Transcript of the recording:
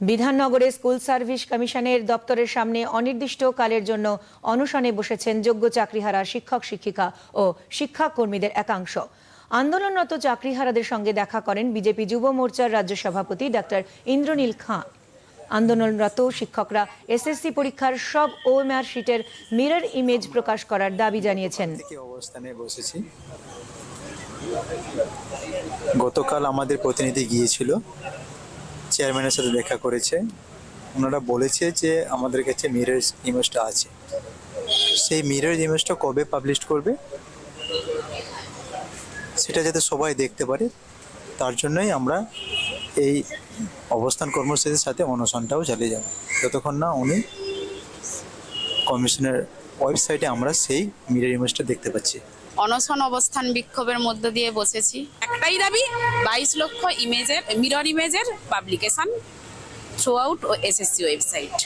বিধাননগরে school service কমিশনের দপ্তরের সামনে অনির্দিষ্টকালের জন্য অনশনে বসেছেন যোগ্য চাকরিহারা শিক্ষক, শিক্ষিকা ও শিক্ষাকর্মীদের একাংশ। আন্দোলনরত চাকরিহারাদের সঙ্গে দেখা করেন বিজেপি যুব মোর্চার রাজ্য সভাপতি ডাক্তার ইন্দ্রনীল খাঁ। আন্দোলনরত শিক্ষকরা এসএসসি পরীক্ষার সব ওএমআর শিটের মিরর ইমেজ প্রকাশ করার দাবি জানিয়েছেন। গতকাল আমাদের প্রতিনিধি গিয়েছিল। চেয়ারম্যানের সাথে দেখা করেছে। ওনারা বলেছে যে, আমাদের কাছে মিরর ইমেজটা আছে। সেই মিরর ইমেজটা কবে পাবলিশ করবে? সেটা যাতে সবাই দেখতে পারে, তার জন্যই আমরা এই অবস্থান কর্মসূচির সাথে অনশনটাও চালিয়ে যাব। যতক্ষণ না উনি কমিশনের ওয়েবসাইটে আমরা সেই মিরর ইমেজটা দেখতে পাচ্ছি। অনশন অবস্থান বিক্ষোভের মধ্য দিয়ে বসেছি। একটাই দাবি, বাইশ লক্ষ ইমেজের, মিরর ইমেজের পাবলিকেশন থ্রু আউট ও এসএসসি ওয়েবসাইট